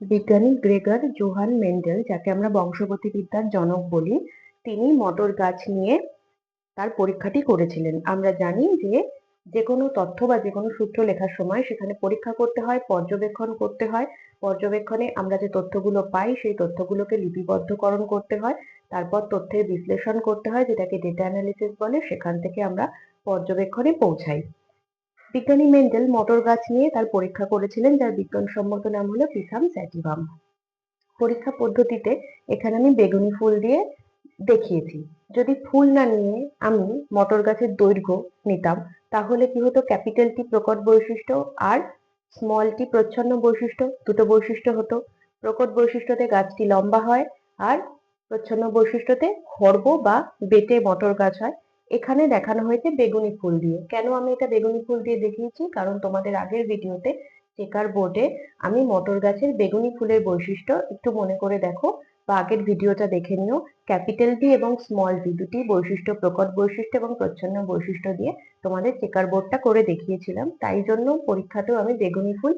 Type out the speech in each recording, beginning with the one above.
বিজ্ঞানী Gregor Johann Mendel, যাকে আমরা বংশগতিবিদ্যার জনক বলি, তিনি মটর গাছ নিয়ে তার পরীক্ষাটি করেছিলেন। আমরা জানি যে যে কোনো তথ্য বা যে কোনো সূত্র লেখার সময় সেখানে পরীক্ষা করতে হয়, পর্যবেক্ষণ করতে হয়। পর্যবেক্ষণে আমরা যে তথ্যগুলো পাই, সেই তথ্যগুলোকে লিপিবদ্ধকরণ করতে হয়। তারপর তথ্যের বিশ্লেষণ করতে হয়, যেটাকে ডেটা অ্যানালিসিস বলে। সেখান থেকে আমরা পর্যবেক্ষণে পৌঁছাই। বিজ্ঞানী মেন্ডেল মটর গাছ নিয়ে তার পরীক্ষা করেছিলেন, যার বিজ্ঞানসম্মত নাম হলো পিসাম স্যাটিভাম। পরীক্ষা পদ্ধতিতে এখানে আমি বেগুনি ফুল দিয়ে দেখিয়েছি। যদি ফুল না নিয়ে আমি মটর গাছের দৈর্ঘ্য নিতাম, তাহলে কি হতো? ক্যাপিটাল টি প্রকট বৈশিষ্ট্য আর স্মল টি প্রচ্ছন্ন বৈশিষ্ট্য দুটো বৈশিষ্ট্য হতো। প্রকট বৈশিষ্ট্যতে গাছটি লম্বা হয় আর প্রচ্ছন্ন বৈশিষ্ট্যতে খর্ব বা বেটে মটর গাছ হয়। এখানে দেখানো হয়েছে বেগুনি ফুল দিয়ে। কেন আমি এটা বেগুনি ফুল দিয়ে দেখিয়েছি? কারণ তোমাদের আগের ভিডিওতে চেকার বোর্ডে আমি মটর গাছের বেগুনি ফুলের বৈশিষ্ট্য একটু মনে করে দেখো বা আগের ভিডিওটা দেখে নিও। ক্যাপিটাল টি এবং স্মল টি দুটি বৈশিষ্ট্য, প্রকট বৈশিষ্ট্য এবং প্রচ্ছন্ন বৈশিষ্ট্য দিয়ে তোমাদের চেকার বোর্ডটা করে দেখিয়েছিলাম। তাই জন্য পরীক্ষাতেও আমি বেগুনি ফুল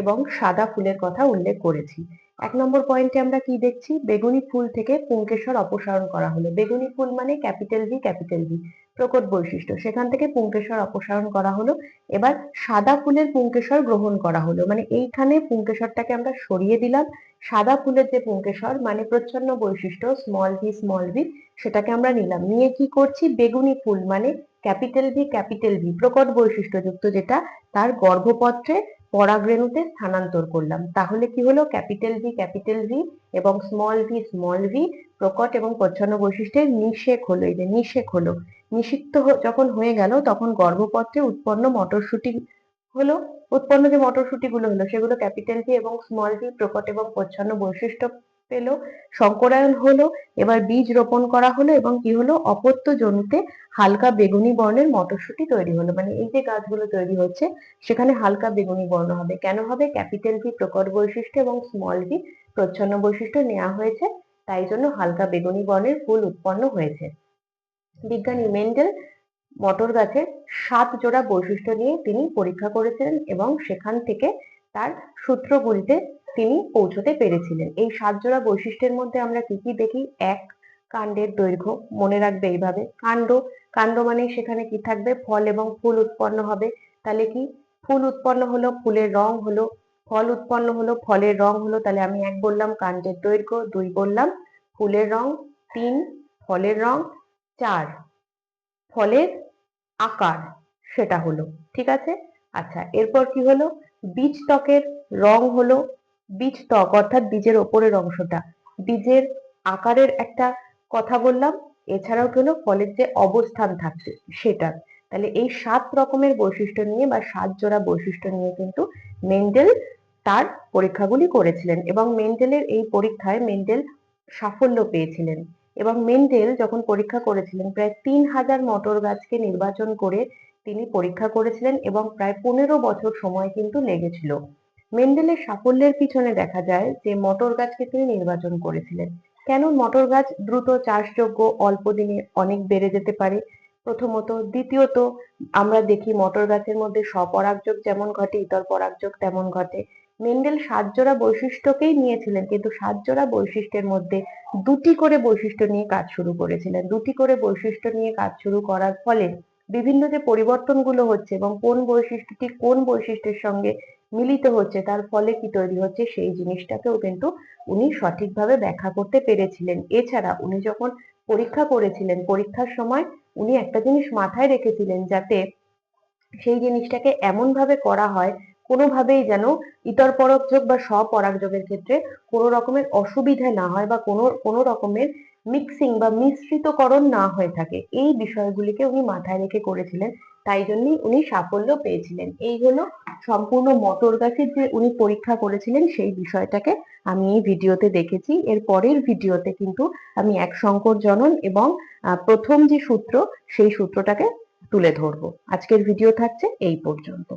এবং সাদা ফুলের কথা উল্লেখ করেছি। এক নম্বর পয়েন্টে আমরা কি দেখছি? বেগুনি ফুল থেকে পুঙ্কেশ্বর অপসারণ করা হলো। বেগুনি ফুল মানে ক্যাপিটাল ভি ক্যাপিটাল ভি প্রকট বৈশিষ্ট্য। সেখান থেকে পুঙ্কেশ্বর অপসারণ করা হলো। এবার সাদা ফুলের পুঙ্কেশ্বর গ্রহণ করা হলো। মানে এইখানে পুঙ্কেশ্বরটাকে আমরা সরিয়ে দিলাম। সাদা ফুলের যে পুঙ্কেশ্বর মানে প্রচ্ছন্ন বৈশিষ্ট্য স্মল ভি স্মল ভি সেটাকে আমরা নিলাম। নিয়ে কি করছি? বেগুনি ফুল মানে ক্যাপিটাল ভি ক্যাপিটাল ভি প্রকট বৈশিষ্ট্যযুক্ত যেটা, তার গর্ভপত্রে পরাগরেণুতে স্থানান্তর করলাম। তাহলে কি হলো? ক্যাপিটাল ভি ক্যাপিটাল ভি এবং স্মল ভি স্মল ভি প্রকট এবং প্রচ্ছন্ন বৈশিষ্ট্যের নিষেক হলো, এই যে নিষেক হলো। নিষিক্ত যখন হয়ে গেল, তখন গর্ভপত্রে উৎপন্ন মটরশুটি হলো, উৎপন্ন যে মটরশুটি গুলো হলো, সেগুলো ক্যাপিটাল ভি এবং স্মল ভি প্রকট এবং প্রচ্ছন্ন বৈশিষ্ট্য পেল সংকরায়ন হলো, এবার বীজ রোপণ করা হলো এবং কি হলো? অপত্য জমিতে হালকা বেগুনি বর্ণের মটরশুটি তৈরি হলো। মানে এই যে গাছগুলো তৈরি হচ্ছে, সেখানে হালকা বেগুনি বর্ণ হবে। কেন হবে? ক্যাপিটাল ভি প্রকট বৈশিষ্ট্য এবং স্মল ভি প্রচ্ছন্ন বৈশিষ্ট্য নেওয়া হয়েছে, তাই জন্য হালকা বেগুনি বর্ণের ফুল উৎপন্ন হয়েছে। বিজ্ঞানী মেন্ডেল মটর গাছের সাত জোড়া বৈশিষ্ট্য নিয়ে তিনি পরীক্ষা করেছিলেন এবং সেখান থেকে তার সূত্রগুলিতে তিনি পৌঁছতে পেরেছিলেন। এই সাত জোড়া বৈশিষ্ট্যের মধ্যে আমরা কি কি দেখি? এক, কাণ্ডের দৈর্ঘ্য, মনে রাখবে এইভাবে। কাণ্ড কাণ্ড মানে সেখানে কি থাকবে? ফল এবং ফুল উৎপন্ন হবে। তাহলে কি? ফুল উৎপন্ন হলো ফুলের রং হলো, ফল উৎপন্ন হলো ফলের রং হলো। তাহলে আমি এক বললাম কাণ্ডের দৈর্ঘ্য, দুই বললাম ফুলের রং, তিন ফলের রং, চার ফলের আকার, সেটা হলো। ঠিক আছে? আচ্ছা এরপর কি হলো? বীজ ত্বকের রং হলো বীজ ত্বক অর্থাৎ বীজের ওপরের অংশটা। বীজের আকারের একটা কথা বললাম, এছাড়াও হলো ফলের যে অবস্থান থাকছে সেটা তাহলে এই সাত রকমের বৈশিষ্ট্য নিয়ে বা সাত জোড়া বৈশিষ্ট্য নিয়ে কিন্তু মেন্ডেল তার পরীক্ষাগুলি করেছিলেন এবং মেন্ডেলের এই পরীক্ষায় মেন্ডেল সাফল্য পেয়েছিলেন। এবং মেন্ডেল যখন পরীক্ষা করেছিলেন, প্রায় তিন হাজার মটর গাছকে নির্বাচন করে তিনি পরীক্ষা করেছিলেন এবং প্রায় পনেরো বছর সময় কিন্তু লেগেছিল। মেন্ডেলের সাফল্যের পিছনে দেখা যায় যে মটর গাছকে তিনি নির্বাচন করেছিলেন। কেন মটর গাছ দ্রুত চাষযোগ্য অল্প দিনে অনেক বেড়ে যেতে পারে? প্রথমত। দ্বিতীয়ত, আমরা দেখি মটর গাছের মধ্যে স্বপরাগযোগ যেমন ঘটে, ইতর পরাগযোগ তেমন ঘটে। মেন্ডেল সাত জোড়া বৈশিষ্ট্যকেই নিয়েছিলেন, কিন্তু সাত জোড়া বৈশিষ্ট্যের মধ্যে দুটি করে বৈশিষ্ট্য নিয়ে কাজ শুরু করেছিলেন। দুটি করে বৈশিষ্ট্য নিয়ে কাজ শুরু করার ফলে বিভিন্ন যে পরিবর্তনগুলো হচ্ছে এবং কোন বৈশিষ্ট্যটি কোন বৈশিষ্ট্যের সঙ্গে মিলিত হচ্ছে, তার ফলে কি তৈরি হচ্ছে সেই জিনিসটাকেও কিন্তু উনি সঠিকভাবে ব্যাখ্যা করতে পেরেছিলেন। এছাড়া উনি যখন পরীক্ষা করেছিলেন, পরীক্ষার সময় উনি একটা জিনিস মাথায় রেখেছিলেন যাতে সেই জিনিসটাকে এমন ভাবে করা হয়, কোনোভাবেই যেন ইতর পরাগযোগ বা স্বপরাগযোগের ক্ষেত্রে কোনো রকমের অসুবিধা না হয় বা কোনো কোনো রকমের মিক্সিং বা মিশ্রিতকরণ না হয়ে থাকে। এই বিষয়গুলিকে উনি মাথায় রেখে করেছিলেন, তাই জন্যই উনি সাফল্য পেয়েছিলেন। এই হলো সম্পূর্ণ মটর গাছের যে উনি পরীক্ষা করেছিলেন, সেই বিষয়টাকে আমি এই ভিডিওতে দেখেছি। এর পরের ভিডিওতে কিন্তু আমি এক শঙ্কর জনন এবং প্রথম যে সূত্র, সেই সূত্রটাকে তুলে ধরবো। আজকের ভিডিও থাকছে এই পর্যন্ত।